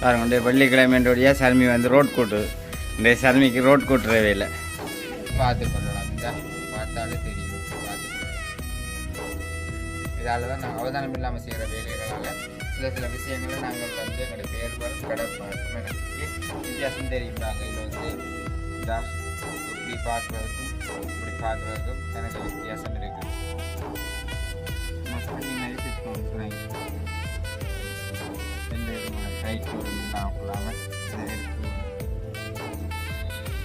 பாருங்க இந்த வெள்ளிக்கிழமைன்றோடைய சருமி வந்து ரோட் கூட்டு இந்த சருமிக்கு ரோட் கூட்டுறவே இல்லை. பார்த்து கொள்ளலாம் பார்த்தாலே தெரியும். பார்த்து இதால் தான் நாங்கள் அவதானம் இல்லாமல் செய்கிற வேலைகளால் சில சில விஷயங்களை நாங்கள் வந்து எங்களுடைய பேர்கள் கிடப்பாக்கும் எனக்கு வித்தியாசம் தெரியும். நாங்கள் இதில் வந்து இதா இப்படி பார்க்குறதுக்கும் இப்படி பார்க்குறதுக்கும் எனக்கு வித்தியாசம் இருக்குது மற்றபடி மாதிரி டைட் எடுத்து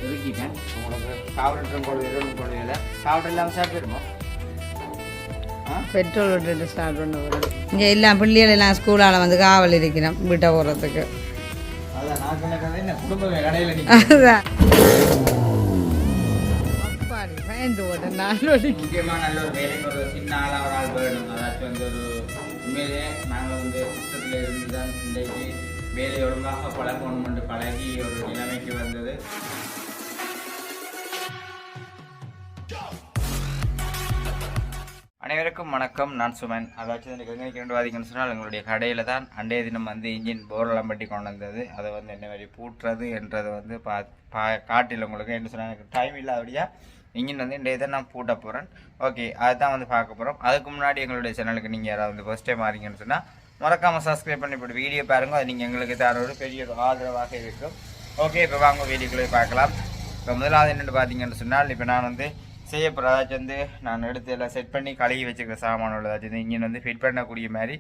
ஒதுக்கிட்டேன் உங்களுக்கு போடுவது எதுவும் போடுவதில்லை காவலட்டம் இல்லாமல் சாப்பிடுமோ ஆ பெட்ரோல் விட்டுட்டு ஸ்டார்ட் பண்ண போகிறோம் இங்கே எல்லாம் பிள்ளைகள் எல்லாம் ஸ்கூலால் வந்து காவல் இருக்கிறோம் வீட்டை போகிறதுக்கு அதுதான் பயந்து நான் முக்கியமாக நல்ல ஒரு வேலைக்கு ஒரு சின்ன ஆளாக ஒரு ஆள் வேணும். அதாச்சும் வந்து ஒரு உண்மையிலே நாங்கள் வந்து கஷ்டத்தில் இருந்து தான் இன்றைக்கு வேலை ஒழுங்காக பழகணும் என்று பழகி ஒரு நிலைமைக்கு வந்தது. அனைவருக்கும் வணக்கம். நான் சுமன். அதாச்சும் எனக்கு கங்கை கொண்டு வாதிங்கன்னு சொன்னால் எங்களுடைய கடையில் தான் அண்டைய தினம் வந்து இன்ஜின் போரெல்லாம் பட்டி கொண்டு வந்தது. அதை வந்து என்ன மாதிரி பூட்டுறது என்றதை வந்து பா பா காட்டில் உங்களுக்கு என்ன சொன்னால் எனக்கு டைம் இல்லாதபடியாக இன்ஜின் வந்து இன்றைய தான் நான் பூட்ட போகிறேன் ஓகே அதுதான் வந்து பார்க்க போகிறோம் அதுக்கு முன்னாடி எங்களுடைய சேனலுக்கு நீங்கள் யாராவது வந்து ஃபஸ்ட் டைம் மாறிங்கன்னு சொன்னால் மறக்காமல் சப்ஸ்கிரைப் பண்ணி போட்டு வீடியோ பாருங்க. அது நீங்கள் எங்களுக்கு தர ஒரு பெரிய ஒரு ஆதரவாக இருக்கும். ஓகே இப்போ வாங்க வீடியோக்குள்ளே பார்க்கலாம். இப்போ முதலாவது என்னென்னு பார்த்தீங்கன்னு சொன்னால் இப்போ நான் வந்து செய்ய போகிற அதாச்சும் வந்து நான் எடுத்து எல்லாம் செட் பண்ணி கழுகி வச்சுக்கிற சாமானோட ஏதாச்சும் இன்ஜின் வந்து ஃபிட் பண்ணக்கூடிய மாதிரி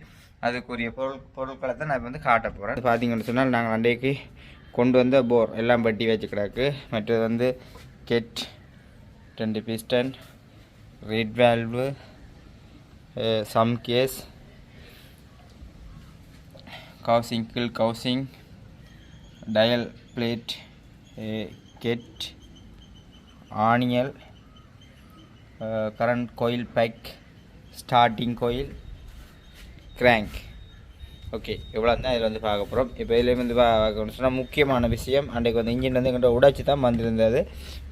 அதுக்குரிய பொருள் பொருட்களை தான் நான் இப்போ வந்து காட்ட போகிறேன் பார்த்தீங்கன்னு சொன்னால் நாங்கள் அன்றைக்கு கொண்டு வந்த போர் எல்லாம் பட்டி வச்சுக்கிடாக்கு மற்றது வந்து கெட் ரெண்டு பிஸ்டன் ரீட் வேல்வு சம் கேஸ் கவுசிங் கில் கவுசிங் டயல் பிளேட் கெட் ஆனியல் கரண்ட் கோயில் பேக் ஸ்டார்டிங் கோயில் கிராங்க் ஓகே இவ்வளோ தான் இதில் வந்து பார்க்க போகிறோம் இப்போ இதில் வந்து பார்க்கணும்னு சொன்னால் முக்கியமான விஷயம் அன்றைக்கு வந்து இன்ஜின் வந்து எங்கிட்ட உடைச்சி தான் வந்திருந்தது.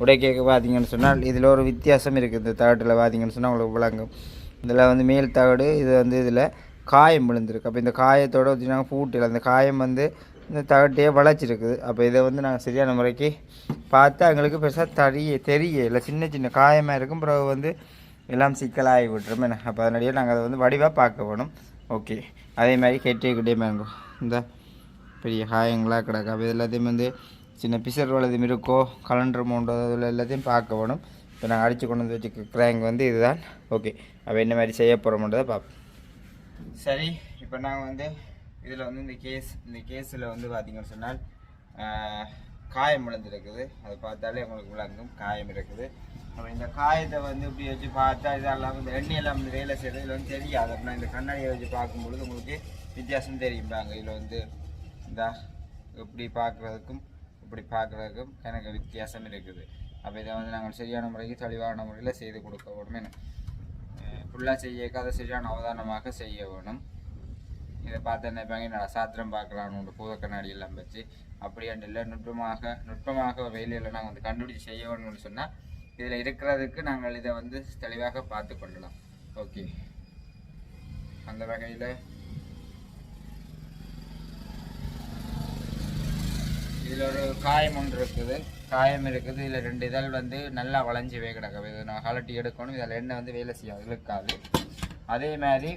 உடைக்க பார்த்தீங்கன்னு சொன்னால் இதில் ஒரு வித்தியாசம் இருக்குது. இந்த தகட்டில் பார்த்தீங்கன்னு சொன்னால் உங்களுக்கு விளங்கும். இதில் வந்து மேல் தகடு இது வந்து இதில் காயம் விழுந்திருக்கு. அப்போ இந்த காயத்தோட வச்சுனாங்க நாங்கள் பூட்டில் அந்த காயம் வந்து இந்த தகட்டையே வளைச்சிருக்குது. அப்போ இதை வந்து நாங்கள் சரியான முறைக்கு பார்த்து அவங்களுக்கு பெருசாக தெரிய தெரியல சின்ன சின்ன காயமாக இருக்கும். பிறகு வந்து எல்லாம் சிக்கலாகி விட்டுரும். என்ன? அப்போ அதனடியே நாங்கள் அதை வந்து வடிவாக பார்க்க வேணும். ஓகே அதே மாதிரி கெட்டிக்கிட்டே மேங்கோ இந்த பெரிய காயங்களாக கிடக்கு. அப்போ எல்லாத்தையும் வந்து சின்ன பிசர் வலதும் இருக்கோ கலண்டர் மவுண்டோ அதில் எல்லாத்தையும் பார்க்க வேணும். இப்போ நாங்கள் அடித்து கொண்டு வந்து வச்சுக்க கிராங்க் வந்து இதுதான். ஓகே. அப்போ என்ன மாதிரி செய்ய போகிறோம்ன்றதை பார்ப்போம் சரி இப்போ நாங்கள் வந்து இதில் வந்து இந்த கேஸ் இந்த கேஸில் வந்து பார்த்தீங்கன்னு சொன்னால் காயம் விழுந்துருக்குது. அதை பார்த்தாலே உங்களுக்கு விளங்கும். காயம் இருக்குது. அப்போ இந்த காயத்தை வந்து இப்படி வச்சு பார்த்தா இதெல்லாம் இந்த எண்ணெயெல்லாம் வந்து வேலை செய்கிறது இதில் வந்து தெரியாது. அப்படின்னா இந்த கண்ணாடியை வச்சு பார்க்கும்பொழுது உங்களுக்கு வித்தியாசம் தெரியும்பாங்க இதில் வந்து இந்த இப்படி பார்க்குறதுக்கும் இப்படி பார்க்குறதுக்கும் எனக்கு வித்தியாசம் இருக்குது. அப்போ இதை வந்து நாங்கள் சரியான முறைக்கு தெளிவான முறையில் செய்து கொடுக்க வேணும் ஃபுல்லாக செய்ய சரியான அவதானமாக செய்ய வேணும். இதை பார்த்து நினைப்பாங்க என்ன சாத்திரம் பார்க்கலாம்னு பூத கண்ணாடி எல்லாம் வச்சு அப்படியாண்டு இல்லை நுட்பமாக நுட்பமாக வேலையில் நாங்கள் வந்து கண்டுபிடிச்சு செய்ய வேணும்னு சொன்னால் இதில் இருக்கிறதுக்கு நாங்கள் இதை வந்து தெளிவாக பார்த்து கொள்ளலாம். ஓகே அந்த வகையில் இதில் ஒரு காயம் ஒன்று இருக்குது. காயம் இருக்குது. இதில் ரெண்டு இதழ் வந்து நல்லா வளைஞ்சவே கிடக்கு இதை நான் கலட்டி எடுக்கணும். இதில் எண்ணெய் வந்து வேலை செய்யாது இழுக்காது. அதே மாதிரி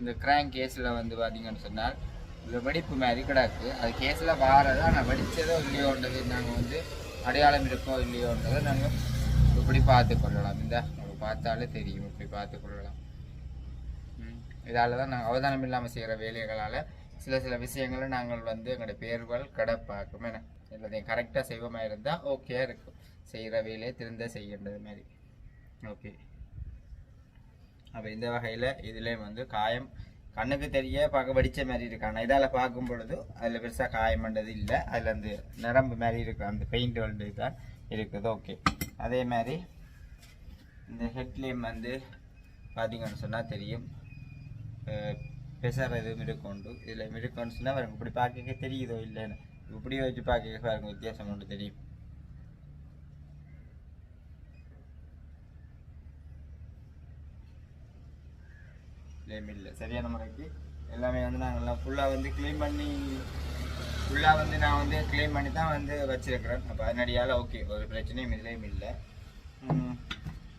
இந்த கிராங்க் கேஸில் வந்து பார்த்தீங்கன்னு சொன்னால் இந்த வெடிப்பு மாதிரி கிடக்கு. அது கேஸில் வாரது? ஆனால் வெடித்ததோ இல்லையோன்றது நாங்கள் வந்து அடையாளம் இருக்கோ இல்லையோன்றதை நாங்கள் இப்படி பார்த்து கொள்ளலாம். இந்த உங்களுக்கு பார்த்தாலே தெரியும். இப்படி பார்த்து கொள்ளலாம். இதால் தான் நாங்கள் அவதானம் இல்லாமல் செய்கிற வேலைகளால் சில சில விஷயங்களை நாங்கள் வந்து எங்களுடைய பேர்கள் கடப்பாக்கும் என்ன எல்லாத்தையும் கரெக்டாக செய்வோமா இருந்தால் ஓகே இருக்கும். செய்கிற வேலையை திருந்த செய்கின்றது மாதிரி. ஓகே அப்போ இந்த வகையில் இதுலேயும் வந்து காயம் கண்ணுக்கு தெரிய பார்க்க வடித்த மாதிரி இருக்கு. ஆனால் இதால் பார்க்கும் பொழுது அதில் பெருசாக காயம் பண்ணது இல்லை. அதில் அந்த நரம்பு மாதிரி இருக்கும் அந்த பெயிண்ட் வந்து தான். இருக்குது. ஓகே அதே மாதிரி இந்த ஹெட்லேயும் வந்து பார்த்தீங்கன்னு சொன்னால் தெரியும். பெசர் எதுவும் இருக்குண்டு இதில் இருக்குன்னு சொன்னால் பாருங்க இப்படி பார்க்க தெரியுதோ இல்லைன்னு. இப்படி வச்சு பார்க்க பாருங்க வித்தியாசம் ஒன்று தெரியும். இல்லை. சரியான முறைக்கு எல்லாமே வந்து நாங்கள் ஃபுல்லாக வந்து க்ளீன் பண்ணி ஃபுல்லாக வந்து நான் வந்து க்ளீன் பண்ணி தான் வந்து வச்சுருக்கிறேன். அப்போ அதனடியால் ஓகே ஒரு பிரச்சனையும் இதுலேயும் இல்லை.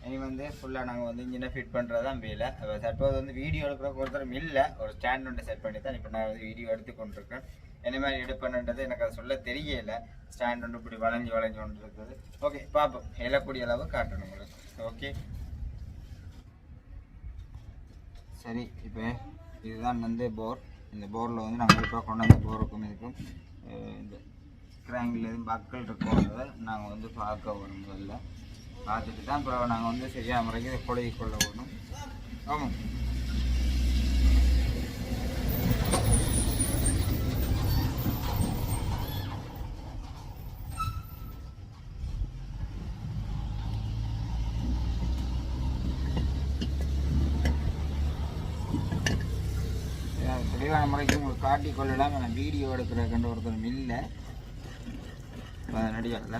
இனி வந்து ஃபுல்லாக நாங்கள் வந்து இன்ஜினை ஃபிட் பண்ணுறது தான் வேலை அப்போ தற்போது வந்து வீடியோ எடுக்கிற ஒருத்தரும் இல்லை. ஒரு ஸ்டாண்ட் ஒன்று செட் பண்ணி தான் இப்போ நான் வந்து வீடியோ எடுத்து கொண்டிருக்கேன். என்ன மாதிரி எடுப்பேன்ன்றது எனக்கு அது சொல்ல தெரியல. ஸ்டாண்ட் ஒன்று இப்படி வளைஞ்சு வளைஞ்சு கொண்டு இருக்குது ஓகே பார்ப்போம். எழக்கூடிய அளவு காட்டணும் உங்களுக்கு. ஓகே சரி இப்போ இதுதான் வந்து போர் இந்த போரில் வந்து நாங்கள் இப்போ கொண்டு வந்த போருக்கும் இதுக்கும் இந்த கிராங்கில் எதுவும் பக்கல் இருக்கோன்றதை நாங்கள் வந்து பார்க்க வரும் முதல்ல. பார்த்துட்டு தான் அப்புறம் நாங்கள் வந்து சரியான முறைக்கு இதை கொழுகி கொள்ள வேணும் ஆமாம் அது தெளிவான முறைக்கு உங்களுக்கு காட்டி கொள்ளலாம். ஆனால் வீடியோ எடுக்கிற கண்டு ஒருத்தரும் இல்லை. நடிகரில்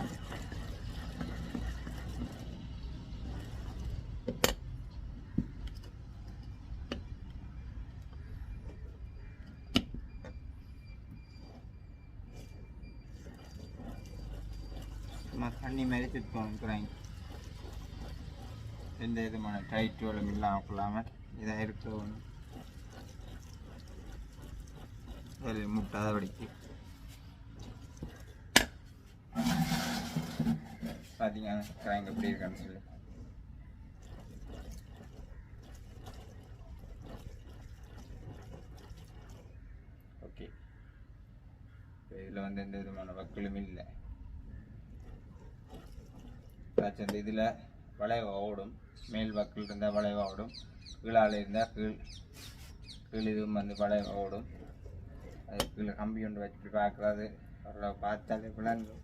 சும்மா தண்ணி மாதிரி சுத்தணும் எந்த விதமான டைட் வேலும் இல்லாமல் இதாக இருக்க ஒன்று சரி முட்டாத வடிக்கு பார்த்தீங்கன்னா கிராங்க் எப்படி இருக்கான்னு சொல்லி ஓகே இதில் வந்து எந்த விதமான வக்கலும் இல்லை ஏதாச்சும் அந்த இதில் வளைவு ஓடும் மேல் வக்கில் இருந்தால் வளைவு ஓடும் கீழால் இருந்தால் கீழ் கீழ் இதுவும் வந்து வளைவு ஓடும் அது கீழே கம்பி ஒன்று வச்சு பார்க்குறது அவ்வளோ பார்த்தாலே விளங்கும்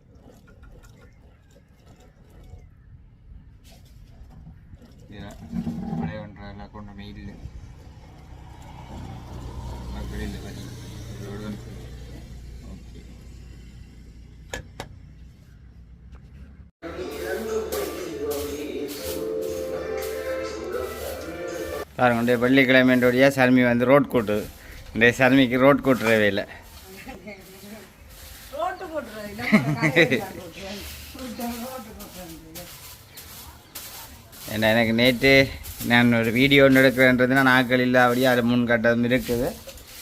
இதில் ஒன்றெல்லாம் கொண்டு மெயில் வெளியில் வரி ஓகே. பாருங்க இந்த சாமி வந்து ரோட் கூட்டு. இந்த சர்மிக்கு ரோட் கூட்டுறவே இல்லை ரோட்டு போட்டுறது ஏன்னா எனக்கு நேற்று நான் ஒரு வீடியோ ஒன்று எடுக்கிறேன்றது நான் ஆக்கள் இல்லாதபடியாக அது முன் கட்டதும் இருக்குது.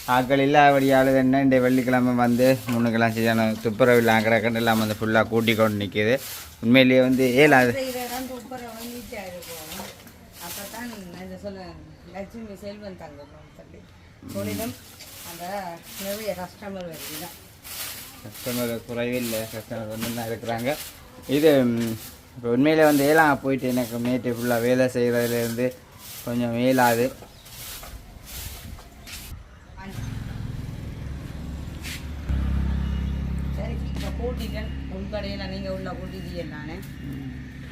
ஆக்கள் இல்லாதபடியால் என்ன இந்த வெள்ளிக்கிழமை வந்து முன்னுக்கெல்லாம் சரியான துப்புரவு ஆக்கிற எல்லாம் வந்து ஃபுல்லாக கூட்டி கொண்டு நிற்கிது உண்மையிலேயே வந்து சொல்ல லட்சுமி செல்வன் தங்கணும் சொல்லி தொழிலும் அந்த நிறைய கஸ்டமர் வருது கஸ்டமர் குறைவில்லை. கஸ்டமர் வந்து தான் இருக்கிறாங்க. இது இப்போ உண்மையிலே வந்து ஏலாம் போயிட்டு எனக்கு மேட்டு ஃபுல்லாக வேலை செய்கிறதுலேருந்து கொஞ்சம் மேலாது. சரி இப்போ கூட்டிட்டேன் உள்கடையில் நீங்கள் உள்ள கூட்டிட்டீங்க நானே.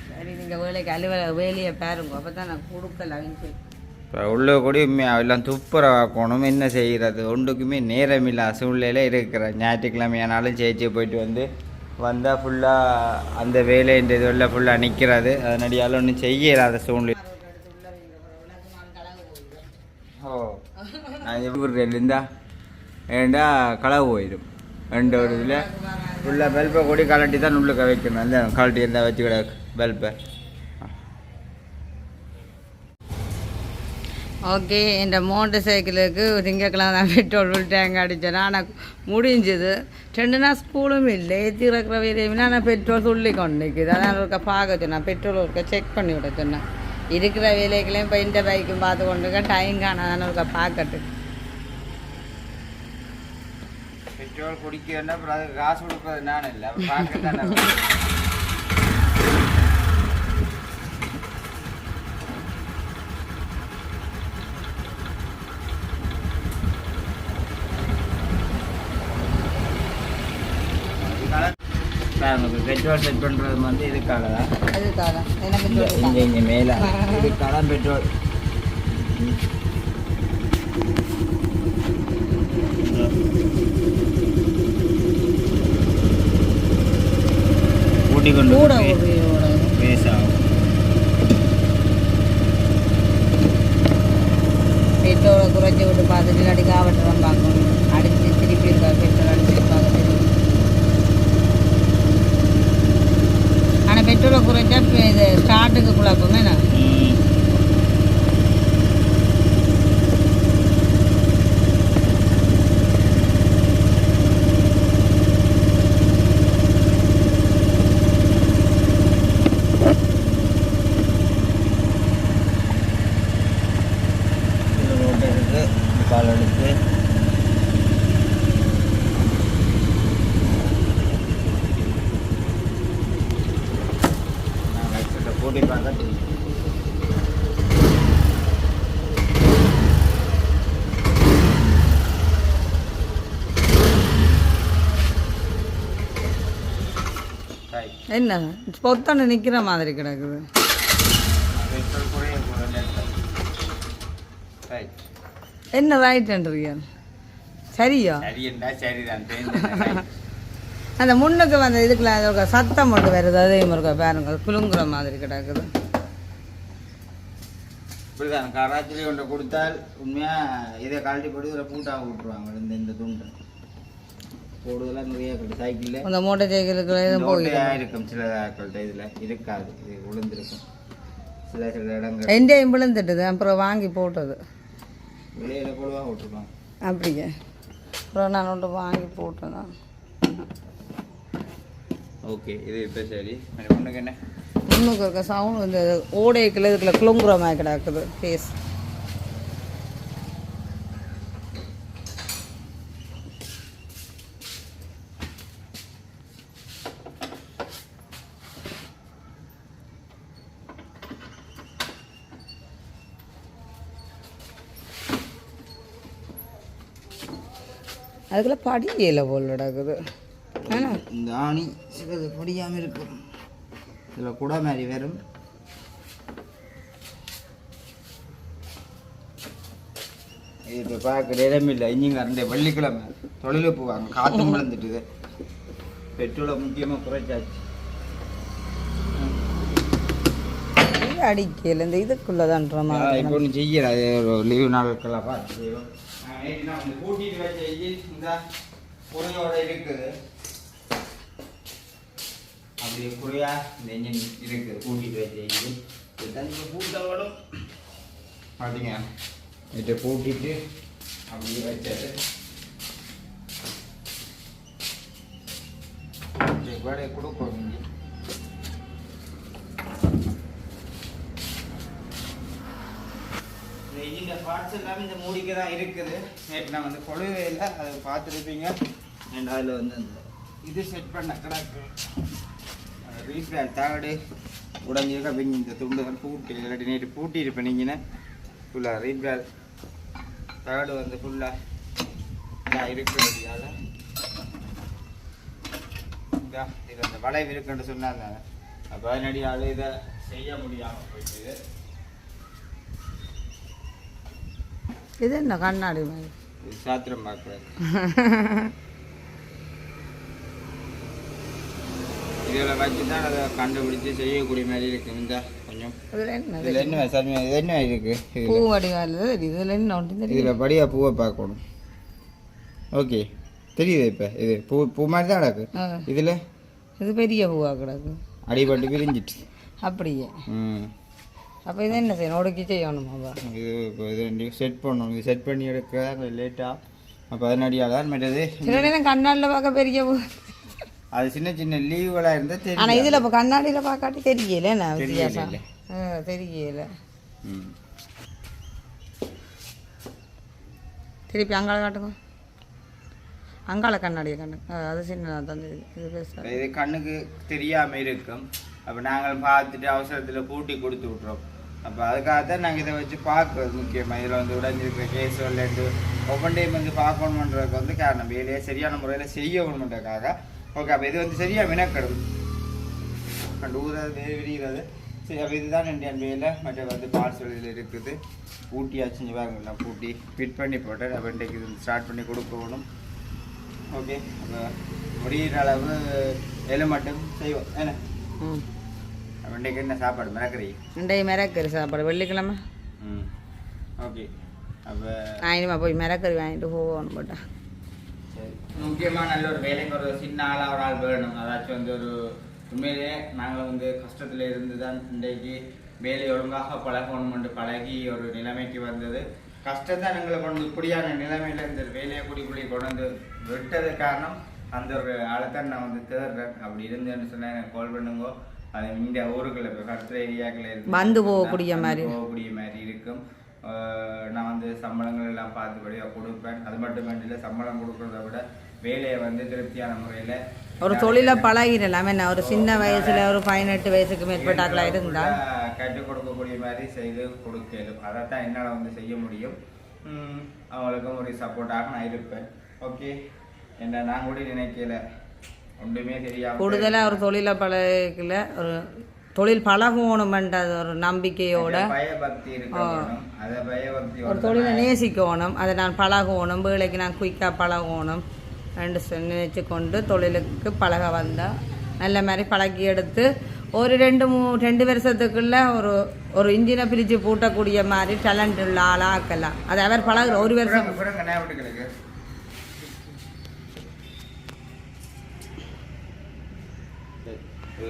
சரி நீங்கள் வேலைக்கு அலுவலக வேலையை பாருங்க. அப்போ தான் நான் கொடுக்கல அவங்க இப்போ உள்ள கூட உண்மையாக எல்லாம் துப்புரவாக்கணும் என்ன செய்கிறது ஒன்றுக்குமே நேரமில்லா சூழ்நிலையில் இருக்கிற ஞாயிற்றுக்கிழமையானாலும் சேச்சி போயிட்டு வந்து வந்தால் ஃபுல்லாக அந்த வேலைன்ற இதுவெல்லாம் ஃபுல்லாக நிற்கிறது அதனடியால் ஒன்றும் செய்ய சூழ்நிலை. ஓ நான் எப்படி இருந்தா? ஏண்டா களவு போயிடும். ரெண்டு ஒரு இதில். ஃபுல்லாக பல்பை கூடி கலட்டி தான் உள்ளுக்க வைக்கணும். அந்த கலட்டி இருந்தால் வச்சு கிடக்கு பல்பை ஓகே இந்த மோட்டர் சைக்கிளுக்கு திங்கக்கிழமை தான் பெட்ரோல் டேங்க் அடித்தேன் ஆனால் முடிஞ்சது. ரெண்டு நாள் ஸ்கூலும் இல்லை ஏற்றி இருக்கிற வேலையுமே ஆனால் பெட்ரோல் துள்ளி கொண்டு நிற்குது அதான் ஒருக்கா பார்க்க சொன்னேன். பெட்ரோல் ஒருக்கா செக் பண்ணி விட சொன்னேன். இருக்கிற வேலைகளையும் இப்போ இந்த பைக்கும் பார்த்து கொண்டு டைம் காணாதானே ஒருக்கா பார்க்கட்டு. பெட்ரோல் அதுக்கு காசு கொடுக்குறது நான் இல்லை. பார்க்க தானே நமக்கு பெட்ரோல் செட் பண்ணுறது வந்து இதுக்காக தான் அதுக்காக என்ன இங்கே பெட்ரோல் இங்கே மேலே. இதுக்காக தான் பெட்ரோல். ஊட்டி கொண்டு பேசாகும் பெட்ரோலை குறைச்சி விட்டு பார்த்துட்டு இல்லாட்டி காவட்டரம் பார்க்கணும். அடித்து திருப்பி இருக்கா பெட்ரோல் அடிச்சு. பெட்ரோலை குறைச்சா இது ஸ்டார்ட்டுக்கு குழப்பமே நான் என்ன? பொத்தனை நிற்கிற மாதிரி கிடக்குது. என்ன ரைட்ன்றீங்க சரியா? அந்த முன்னுக்கு வந்த இதுக்குள்ள ஒரு சத்தம் மட்டும் வருது. அதே மாதிரி பாருங்க குலுங்குற மாதிரி கிடக்குது. இப்படிதான். கராச்சிலே ஒன்றை கொடுத்தால் உண்மையா இதை கழட்டி போட்டு இதில் பூட்டாக விட்டுருவாங்க. இந்த இந்த துண்டு. கூடுதலாக நிறைய இருக்குது சைக்கிளில் அந்த மோட்டர் சைக்கிளுக்கு போயிடும் இருக்கும் சில ஆட்கள்கிட்ட இதில் இருக்காது இது விழுந்திருக்கும் சில சில இடங்கள் என்டையும் விழுந்துட்டுது அப்புறம் வாங்கி போட்டது வெளியில் பொழுவாக விட்டுருப்பாங்க அப்படிங்க அப்புறம் நான் ஒன்று வாங்கி போட்டேன் ஓகே இது இப்போ சரி ஒன்றுக்கு என்ன முன்னுக்கு இருக்க சவுண்ட் இந்த ஓடைக்குள்ள இதுக்குள்ள குலுங்குற மாதிரி கிடக்குது ஃபேஸ் அதுக்குள்ள படியல போல் கிடக்குது ஏன்னா இந்த ஆணி சிலது பொடியாமல் இருக்கும். இதில் கூட மாதிரி வரும். இது இப்போ பார்க்குற இடமில்லை இஞ்சிங்க ரெண்டு வெள்ளிக்கிழமை. தொழிலுக்கு போவாங்க. காற்றும் விழுந்துட்டுது பெட்ரோலை முக்கியமாக குறைச்சாச்சு. அடிக்கல. இந்த இதுக்குள்ளதான்ற மாதிரி இப்போ ஒன்று செய்யல. அது லீவு நாட்களாக பார்த்து செய்வோம். ஏன்னா வந்து கூட்டிட்டு வச்ச இன்ஜின் இந்த குறையோட இருக்குது. அப்படி குறையா இந்த இன்ஜின் இருக்குது கூட்டிட்டு வச்ச இன்ஜின் இதுதான் இப்போ பூட்டோடும் பார்த்தீங்க இதை கூட்டிட்டு அப்படியே வச்சது. கூட கொடுப்போம் இங்கே இந்த பார்ட்ஸ் எல்லாமே இந்த மூடிக்கு தான் இருக்குது. நேற்று நான் வந்து கொழுவையில் அதை பார்த்துருப்பீங்க. அண்ட் அதில் வந்து அந்த இது செட் பண்ண கிடக்கு ரீஃபேல் தகடு உடஞ்சிருக்க பிங்க இந்த துண்டுகள் பூட்டி இல்லாட்டி நேற்று பூட்டி இருப்பேன் நீங்கள் ஃபுல்லாக ரீஃபேல் தகடு வந்து ஃபுல்லாக இதாக இருக்கிறதுனால. இது அந்த வளைவு இருக்குன்னு சொன்னாங்க. அப்போ ஆள் இதை செய்ய முடியாமல் போயிட்டு. இது என்ன கண்ணாடி மாதிரி? சாத்திரம் பார்க்குறது இதில் வச்சு தான் அதை கண்டுபிடிச்சு செய்யக்கூடிய மாதிரி இருக்கு. இந்த கொஞ்சம். இதுல என்ன சர்மியா இது என்ன இருக்கு? பூ வடிவால் இதுல என்ன ஒன்று தெரியும்? இதில் படியாக பூவை பார்க்கணும். ஓகே. தெரியுது இப்போ? இது பூ பூ மாதிரி தான் கிடக்கு. இதில்? இது பெரிய பூவா கிடக்கு. அடிபட்டு பிரிஞ்சிட்டு அப்படியே. ம். அப்போ இது என்ன செய்யணும்? ஒடுக்கி செய்யணுமாப்பா இது இப்போ இது செட் பண்ணணும். இது செட் பண்ணி எடுக்க கொஞ்சம் லேட்டாக அப்போ அதனடியாக தான் மற்றது சில நேரம் கண்ணாடியில் பார்க்க பெரிய அது சின்ன சின்ன லீவுகளாக இருந்தால் தெரியும். ஆனால் இதில் இப்போ கண்ணாடியில் பார்க்காட்டி தெரியல என்ன வித்தியாசம்? தெரியல. திருப்பி அங்கால காட்டுங்க. அங்கால கண்ணாடியை கண்டு ஆ, அது சின்னதாக தான் இது பெருசா. இது கண்ணுக்கு தெரியாமல் இருக்கும். அப்போ நாங்கள் பார்த்துட்டு அவசரத்தில் பூட்டி கொடுத்து விட்றோம் அப்போ அதுக்காக தான் நாங்கள் இதை வச்சு பார்க்குறது முக்கியமாக இதில் வந்து உடஞ்சிருக்கிற கேஸ் விளையாட்டு ஒவ்வொரு டைம் வந்து பார்க்கணுன்றதுக்கு வந்து காரணம். வேலையை சரியான முறையில் செய்யணுன்றதுக்காக ஓகே அப்போ இது வந்து சரியாக வினக்கடும். ஊறது விரிகிறது சரி அப்போ இதுதான் இந்தியன் வேலை. மற்ற வந்து பார்சல் இதில் இருக்குது. ஊட்டியாச்சு செஞ்சு பாருங்க நான் பூட்டி ஃபிட் பண்ணி போட்டேன். அப்போ இன்றைக்கு இது ஸ்டார்ட் பண்ணி கொடுக்கணும் ஓகே அப்போ முடிகிற அளவு எலு மட்டும் செய்வோம். என்ன? ம். இன்றைக்கு என்ன சாப்பாடு? மிளக்கறி இன்றைய மிரக்கறி சாப்பாடு. வெள்ளிக்கிழமை. ம். ஓகே. அப்போ இனிமே போய் மிரக்கறி வாங்கிட்டு போகணும் போட்டா சரி. முக்கியமாக நல்ல ஒரு வேலைக்கு ஒரு சின்ன ஆளாக ஒரு ஆள் வேணும். அதாச்சும் வந்து ஒரு உண்மையிலேயே நாங்கள் வந்து கஷ்டத்தில் இருந்து தான் இன்றைக்கு வேலையை ஒழுங்காக பழகணும் பழகி ஒரு நிலைமைக்கு வந்தது. கஷ்டத்தை எங்களை கொண்டு இப்படியான நிலைமையில இந்த வேலையை குடி குடி கொண்டு வந்து விட்டது காரணம் அந்த ஒரு ஆளைத்தான் நான் வந்து தேடுறேன் அப்படி இருந்தேன்னு சொன்னா எனக்கு கால் பண்ணுங்க. அது இந்த ஊருக்குள்ள இப்போ கருத்துல ஏரியாக்கள் இருந்து வந்து போகக்கூடிய மாதிரி. போகக்கூடிய மாதிரி இருக்கும். நான் வந்து சம்பளங்கள் எல்லாம் பார்த்துபடியாக கொடுப்பேன். அது மட்டும் இல்லை சம்பளம் கொடுக்கறத விட வேலையை வந்து திருப்தியான முறையில் ஒரு தொழிலை பழகிடலாம். என்ன ஒரு சின்ன வயசுல ஒரு பதினெட்டு வயசுக்கு மேற்பட்டாக்களா இருந்தால் கற்றுக் கொடுக்கக்கூடிய மாதிரி செய்து கொடுக்கலும். அதைத்தான் என்னால் வந்து செய்ய முடியும். அவங்களுக்கும் ஒரு சப்போர்ட்டாக நான் இருப்பேன். ஓகே என்ன நான் கூட நினைக்கல. ஒன்றுமே தெரியாம கூடுதலா ஒரு தொழிலை பழகல ஒரு தொழில் பழகணுமென்றது ஒரு நம்பிக்கையோட ஒரு தொழிலை நேசிக்கணும் அதை நான் பழகணும் வேலைக்கு நான் குயிக்காக பழகணும் ரெண்டு நினைச்சு கொண்டு தொழிலுக்கு பழக வந்தா நல்ல மாதிரி பழகி எடுத்து ஒரு ரெண்டு மூ ரெண்டு வருஷத்துக்குள்ள ஒரு ஒரு இன்ஜினை பிரித்து பூட்டக்கூடிய மாதிரி டேலண்ட் உள்ள ஆளாக ஆக்கலாம் அது அவர் பழகுற ஒரு வருஷம்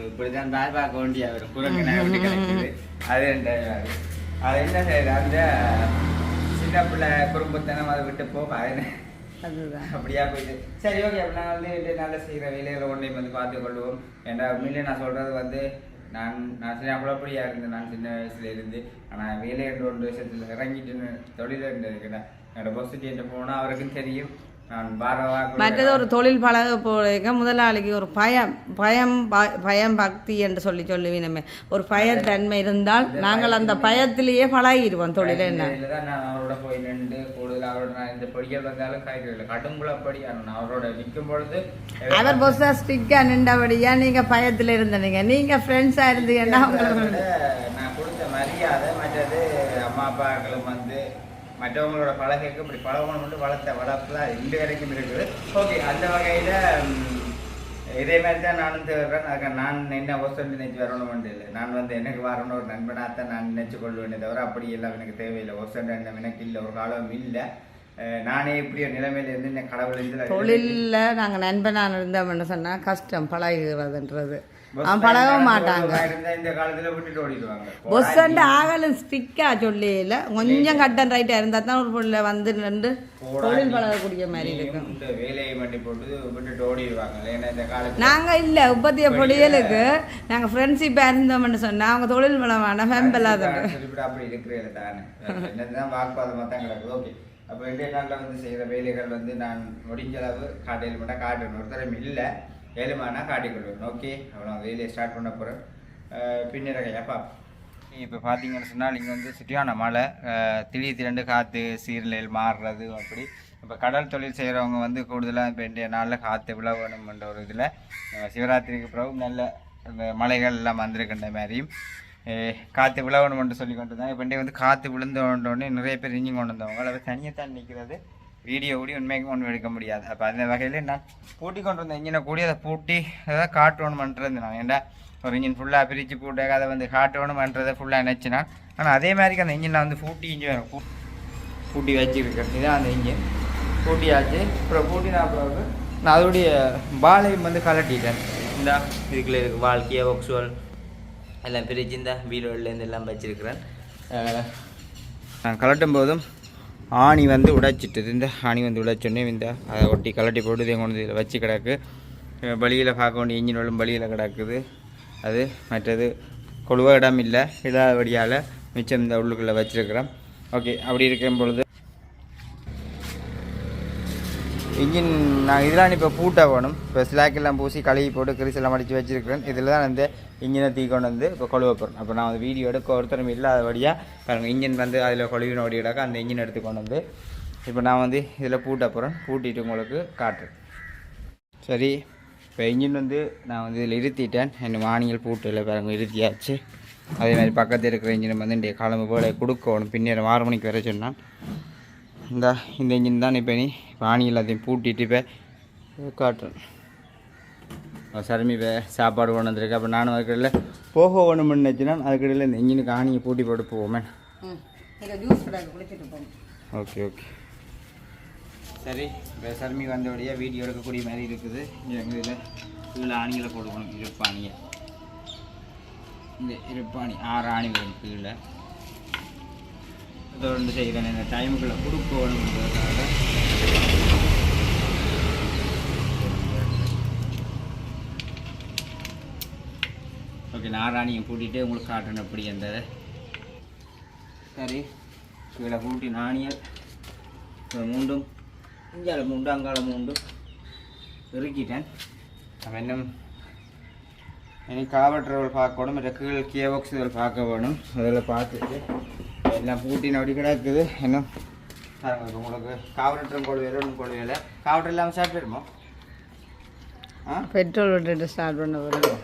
இப்படிதான் தாய் பார்க்க வேண்டிய வரும் குரங்கு ஞாபகம் கிடக்குது. அது அது என்ன செய்யுது? அந்த சின்ன பிள்ளை குறும்புத்தனம் அதை விட்டு போக அதுதான். அப்படியா போயிட்டு. சரி ஓகே அப்ப நான் வந்து நாளில் செய்கிற வேலைகளை ஒன்றையும் வந்து பார்த்து கொள்வோம். ஏன்னா உண்மையிலே நான் சொல்கிறது வந்து நான் நான் சின்ன குழப்படியாக இருந்தேன். நான் சின்ன வயசுல இருந்து. ஆனால் வேலை என்ற ஒன்று விஷயத்தில் இறங்கிட்டு தொழில் இருக்கிறேன் என்னோட பொசிட்டி என்று போனால் அவருக்கும் தெரியும். நான் மற்றது ஒரு தொழில் பழக போக முதலாளிக்கு ஒரு பயம் பயம் பயம் பக்தி என்று சொல்லி சொல்லுவீனமே. ஒரு பயத்தன்மை இருந்தால் நாங்கள் அந்த பயத்திலேயே பழகிடுவோம் தொழில் என்ன. நான் அவரோட போய் நின்று கூடுதல் அவரோட நான் இந்த படிகள் வந்தாலும் காய்கறிகள் கடுங்குளப்படி நான் அவரோட நிற்கும் பொழுது அவர் பொஸ்ஸா ஸ்டிக்கா நின்றபடியா நீங்க பயத்துல இருந்தீங்க நீங்க ஃப்ரெண்ட்ஸா இருந்தீங்கன்னா நான் கொடுத்த மரியாதை மற்றது அம்மா அப்பாக்களும் வந்து மற்றவங்களோட பழகைக்கு இப்படி பழகணும் மட்டும் வளர்த்த வளர்ப்பு தான் இன்று வரைக்கும் இருக்குது. ஓகே அந்த வகையில் இதே மாதிரி தான் நானும் தேடுறேன். அதுக்கு நான் என்ன ஒசன் நினைச்சு வரணும்னு இல்லை. நான் வந்து எனக்கு வரணும் ஒரு நண்பனாக தான் நான் நினச்சி கொள்வேனே தவிர அப்படி எல்லாம் எனக்கு தேவையில்லை. ஒசண்ட எண்ணம் எனக்கு இல்லை ஒரு காலம் இல்லை. நானே இப்படி ஒரு நிலைமையில இருந்து இந்த கடவுள் தொழிலில் நாங்கள் நண்பனாக நண்பனா இருந்தோம்னு சொன்னால் கஷ்டம் பழகிறதுன்றது அவன் பழகவும் மாட்டாங்க பொஸ்ஸண்டு ஆகலும் ஸ்டிக்கா சொல்லியில கொஞ்சம் கட்டன் ரைட்டா இருந்தா தான் ஒரு பிள்ளை வந்து நின்று தொழில் பழகக்கூடிய மாதிரி இருக்கும் இந்த வேலையை மட்டும் போட்டு விட்டுட்டு ஓடிடுவாங்க ஏன்னா இந்த காலத்துல நாங்க இல்ல உற்பத்திய பொடியலுக்கு நாங்க ஃப்ரெண்ட்ஷிப்பா இருந்தோம்னு சொன்னா அவங்க தொழில் பலமான ஃபேம்பலாத அப்படி இருக்கிறது தானே என்னதான் வாக்குவாதமா தான் கிடக்குது ஓகே அப்போ இன்றைய நாளில் வந்து செய்கிற வேலைகள் வந்து நான் முடிஞ்ச அளவு காட்டையில் மட்டும் காட்டணும் ஒருத்தரம் இல்லை ஏழுமானா காட்டிக்கொள்வேன் ஓகே அவ்வளோ வேலையை ஸ்டார்ட் பண்ண போகிறேன் பின்னிறகையாப்பா இப்போ பார்த்தீங்கன்னு சொன்னால் இங்கே வந்து சுற்றியான மழை திடீர் திரண்டு காற்று சீரலையில் மாறுறது அப்படி. இப்போ கடல் தொழில் செய்கிறவங்க வந்து கூடுதலாக இப்போ இன்றைய நாளில் காற்று விழ வேணும்ன்ற ஒரு இதில் சிவராத்திரிக்கு பிறகு நல்ல மலைகள் எல்லாம் வந்திருக்கின்ற மாதிரியும் காற்று விழ வேணும்னு சொல்லி கொண்டு தான் இப்போ இன்றைக்கு வந்து காற்று விழுந்தோடனே நிறைய பேர் இஞ்சி கொண்டு வந்தவங்க. அதை தனியாக தான் நிற்கிறது வீடியோ கூடி உண்மைக்கு ஒன்றும் எடுக்க முடியாது. அப்போ அந்த வகையில் நான் பூட்டி கொண்டு வந்த இன்ஜினை கூடி அதை பூட்டி அதை பண்ணுறது நான் ஏன்டா ஒரு இன்ஜின் ஃபுல்லாக பிரித்து போட்டாக்க அதை வந்து காட்டணுமன்றதை ஃபுல்லாக நினச்சினா ஆனால் அதே மாதிரி அந்த இன்ஜின் வந்து பூட்டி இன்ஜின் பூட்டி வச்சுருக்கேன் இதுதான் அந்த இன்ஜின் பூட்டியாச்சு. அப்புறம் பூட்டினா பிறகு நான் அதோடைய பாலையும் வந்து கலட்டிட்டேன். இந்த இதுக்குள்ள இருக்கு வாழ்க்கையை ஒக்ஸுவல் எல்லாம் பிரித்து இந்த வீலோட்லேருந்து எல்லாம் வச்சுருக்கிறேன். நான் கலட்டும் போதும் ஆணி வந்து உடைச்சிட்டுது. இந்த ஆணி வந்து உடைச்சோடனே இந்த அதை ஒட்டி கலட்டி போட்டு இதை கொண்டு இதில் வச்சு கிடக்கு. வழியில் பார்க்க வேண்டிய இன்ஜின் ஒழும் வழியில் கிடக்குது. அது மற்றது கொழுவ இடம் இல்லை. இல்லாதபடியால் மிச்சம் இந்த உள்ளுக்குள்ளே வச்சுருக்கிறோம். ஓகே அப்படி இருக்கும் பொழுது இன்ஜின் நான் இதெல்லாம் இப்போ பூட்டை வேணும் இப்போ ஸ்லாக்கெல்லாம் பூசி கழுவி போட்டு கிரிஸ் எல்லாம் அடித்து வச்சிருக்கிறேன். இதில் தான் வந்து இன்ஜினை தீ கொண்டு வந்து இப்போ கொழுவ போகிறேன் அப்போ நான் வந்து வீடியோ எடுக்க ஒருத்தரும் இல்லாதபடியாக பாருங்கள் இன்ஜின் வந்து அதில் கொழுவின ஓடி கிடக்க. அந்த இன்ஜின் எடுத்து கொண்டு வந்து இப்போ நான் வந்து இதில் பூட்ட போகிறேன் பூட்டிட்டு உங்களுக்கு காட்டுறேன். சரி இப்போ இன்ஜின் வந்து நான் வந்து இதில் இருத்திட்டேன். என் வானியல் பூட்டில் பாருங்கள் இருத்தியாச்சு. அதே மாதிரி பக்கத்தில் இருக்கிற இன்ஜினை வந்து இன்றைய கிளம்பு போல கொடுக்கணும். பின்னேரம் ஆறு மணிக்கு வர சொன்னான். இந்த இந்த இன்ஜின் தான் இப்போ நீ வாணி எல்லாத்தையும் பூட்டிட்டு இப்போ காட்டுறேன். சரமி இப்போ சாப்பாடு கொண்டு வந்திருக்கு. அப்போ நானும் அதுக்கடையில் போக வேணும்னு நினச்சினா அதுக்கடையில் இந்த இன்ஜினுக்கு ஆணியை பூட்டி போட்டு போவோமே. Okay okay. சரி இப்போ சர்மி வந்தபடியாக வீடியோ எடுக்கக்கூடிய மாதிரி இருக்குது. இங்கே இதில் இதில் ஆணிகளை போடுவோம் இது பாணியை இந்த இருப்பாணி ஆறு ஆணி வரும் கீழே. தொடர்ந்து வந்து செய்கிறேன் இந்த டைமுக்குள்ளே கொடுக்க வேணுங்கிறதுக்காக ஓகே நாராணியை கூட்டிகிட்டு உங்களுக்கு காட்டணும் எப்படி அந்த சரி கீழே கூட்டி நாணியல் மூண்டும் இஞ்சால மூண்டு அங்கால மூண்டு இறுக்கிட்டேன். அவன் இன்னும் இனி காவற்றவள் பார்க்கணும் மற்ற கீழே இதில் பார்க்க வேணும். அதில் பார்த்துட்டு எல்லாம் பூட்டின அப்படி கிடக்குது. இன்னும் உங்களுக்கு காவற்றன் கொள்வையில் ஒன்றும் கொள்வையில் காவற்று இல்லாமல் சாப்பிட்டுருமோ ஆ? பெட்ரோல் விட்டுட்டு ஸ்டார்ட் பண்ண போகிறோம்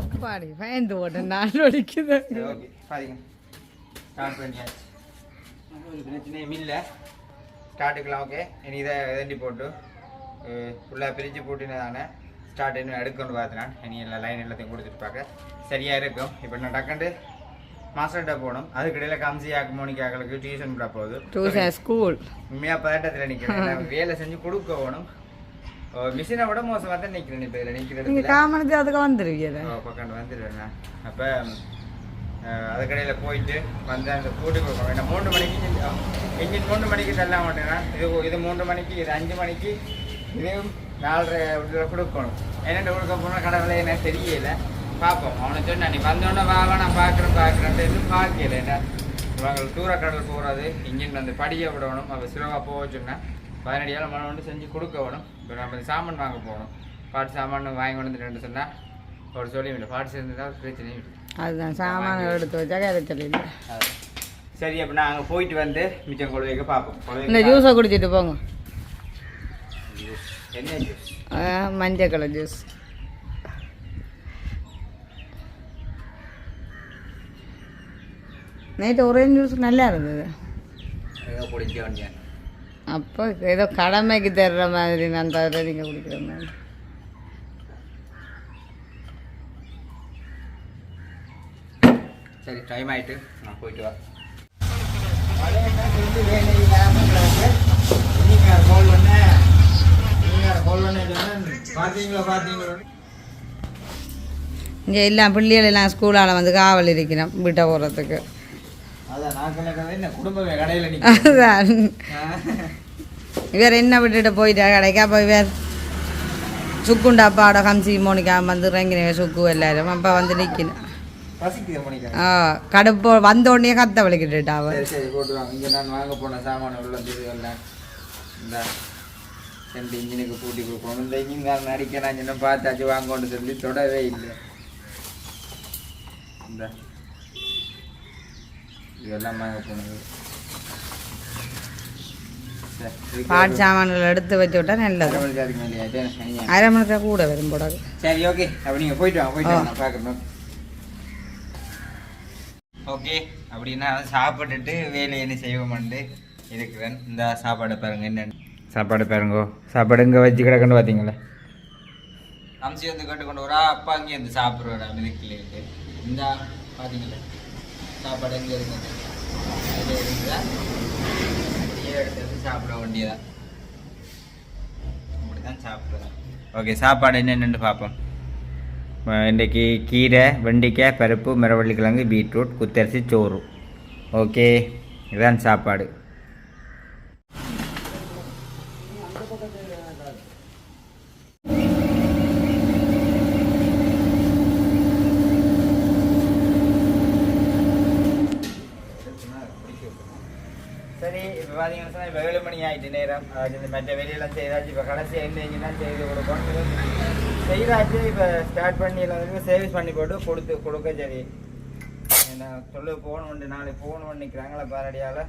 அப்பாடி பயந்து ஓட்டேன் நான் ஒடிக்குது சரி ஓகே. பாருங்க. ஸ்டார்ட் பண்ணியாச்சு. ஒரு பிரச்சனையும் இல்லை ஸ்டார்ட்டுக்கலாம் ஓகே. இனி இதை இதண்டி போட்டு ஃபுல்லாக பிரித்து போட்டுனதானே. ஸ்டார்ட் இன்னும் எடுக்கணும்னு பார்த்தேன் இனி எல்லா லைன் எல்லாத்தையும் கொடுத்துட்டு பார்க்க. சரியாக இருக்கும் இப்போ நான் டக்கண்டு மாஸ்டர்கிட்ட போகணும். அதுக்கிடையில் கம்சி ஆக்கு மோனிக்காக்களுக்கு டியூஷன் கூட போகுது. டியூஷன் ஸ்கூல் உண்மையாக பதட்டத்தில் நிற்கிறேன் வேலை செஞ்சு கொடுக்க வேணும். மிஷினை விட மோசமாக தான் நிற்கிறேன் இப்போ இதில் நிற்கிற நீங்கள் காமனுக்கு அதுக்கு வந்துருவீங்க ஓ, பக்கம் வந்துடுவேன் அப்போ அது கடையில் போயிட்டு வந்து அந்த கூட்டி கொடுக்கணும் ஏன்னா மூன்று மணிக்கு இன்ஜின் மூன்று மணிக்கு தள்ள மாட்டேன்னா இது இது மூன்று மணிக்கு இது அஞ்சு மணிக்கு இதுவும் நாலரை கொடுக்கணும். என்னென்ன கொடுக்க போனால் கடவுளே எனக்கு தெரியல. பார்ப்போம் அவனை சொன்னா நீ வந்தோடனே வா வா நான் பார்க்குறேன் பார்க்குறேன்ட்டு எதுவும் பார்க்கல என்ன? இவங்க தூர கடல் போகிறது இன்ஜின் வந்து படிய விடணும். அவள் சிலவாக போக சொன்னேன் பதினடியால் மனம் வந்து செஞ்சு கொடுக்க வேணும். இப்போ நம்ம சாமான் வாங்க போகணும். பாட்டு சாமான் வாங்கி கொண்டு வந்துட்டு சொன்னால் அவர் சொல்லி இல்லை. பாட்டு சேர்ந்துதான் பிரச்சனையும் அதுதான் சாமான எடுத்து வச்சா கரைச்சல் இல்லை. சரி அப்போ அங்கே போயிட்டு வந்து மிச்சம் கொள்வைக்கு பார்ப்போம் இந்த ஜூஸை குடிச்சிட்டு போங்க. என்ன ஜூஸ் மஞ்சள் கலர் ஜூஸ் நைட்டு ஒரே ஜூஸ் நல்லா இருந்தது. அப்போ ஏதோ கடமைக்கு தர்ற மாதிரி நான் தவிர நீங்கள் குடிக்கிற மாதிரி. சரி டைம் ஆயிட்டு நான் போயிட்டு வா பார்த்தீங்களா பார்த்தீங்களா இங்கே எல்லாம் பிள்ளைகள் எல்லாம் ஸ்கூலால் வந்து காவல் இருக்கிறோம் வீட்டை போகிறதுக்கு அதுதான் இவர் என்ன விட்டுட்டு போயிட்டா கடைக்கு? அப்போ இவர் சுக்குண்டா அப்பாவோட கம்சி மோனிக்கா வந்து இறங்கினவ சுக்கு எல்லாரும் அப்போ வந்து நிற்கணும் கடுப்போ வந்த உடனே கத்த வலிக்கிட்டுட்டா அவ. சரி போட்டுருவாங்க இங்கே நான் வாங்க போன சாமான உள்ள இதுகள்லாம் இந்த ரெண்டு இன்ஜினுக்கு பூட்டி கொடுக்கணும். இந்த இன்ஜின்காரன் அடிக்க நான் இன்னும் பார்த்தாச்சு வாங்கன்னு சொல்லி தொடவே இல்லை. இந்த இதெல்லாம் வாங்க போனது சரி, இதுக்கு பாட்டு சாமான்கள் எடுத்து வச்சு விட்டா நல்லது. அரை மணி நேரத்துக்கு மேலே ஆயிட்டு எனக்கு தனியா. அரை மணி நேரம் கூட வரும் போடாது சரி ஓகே அப்போ நீங்கள் போயிட்டு வாங்க போயிட்டு. வாங்க நான் பார்க்குறேன். ஓகே அப்படின்னா சாப்பிட்டுட்டு வேலை என்ன செய்வோம்னு இருக்கிறேன். இந்த சாப்பாடை பாருங்க என்னென்னு. சாப்பாடு பாருங்கோ. சாப்பாடு இங்கே வச்சு கிடக்குன்னு பார்த்தீங்களா அம்சி வந்து கேட்டு கொண்டு வரா அப்பா அங்கே வந்து சாப்பிட்றா மிதுக்கிலேருந்து இந்த பார்த்தீங்களா சாப்பாடு எங்கே இருக்குது அதில் இருக்குதா அப்படியே எடுத்து சாப்பிட வேண்டியதான் அப்படி தான் சாப்பிட்றதா ஓகே சாப்பாடு என்னென்னு பார்ப்போம். இன்றைக்கி கீரை வெண்டைக்காய் பருப்பு மிரவள்ளிக்கிழங்கு பீட்ரூட் குத்தரிசி சோறு. ஓகே இதுதான் சாப்பாடு சரி இப்போ பார்த்தீங்கன்னா சொன்னால் இப்போ ஏழு மணி ஆயிட்டு நேரம் அது மற்ற வெளியெல்லாம் செய்தாச்சு இப்போ கடைசி என்ன செய்து கொடுக்கணும் செய்தாச்சு இப்போ ஸ்டார்ட் பண்ணி எல்லாத்துக்கும் வந்து சர்வீஸ் பண்ணி போட்டு கொடுத்து கொடுக்க சரி என்ன சொல்லு ஃபோன் பண்ணி நாளைக்கு ஃபோன் பண்ணிக்கிறாங்களா பாரடியால்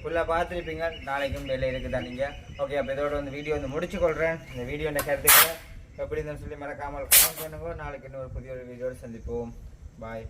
ஃபுல்லாக பார்த்துருப்பீங்க நாளைக்கும் வெளில இருக்குதா நீங்கள் ஓகே அப்போ இதோட வந்து வீடியோ வந்து முடிச்சு கொள்கிறேன் இந்த என்ன கருத்துக்களை எப்படி இருந்தாலும் சொல்லி மறக்காமல் கமெண்ட் பண்ணுங்க நாளைக்கு இன்னொரு புதிய ஒரு வீடியோடு சந்திப்போம் பாய்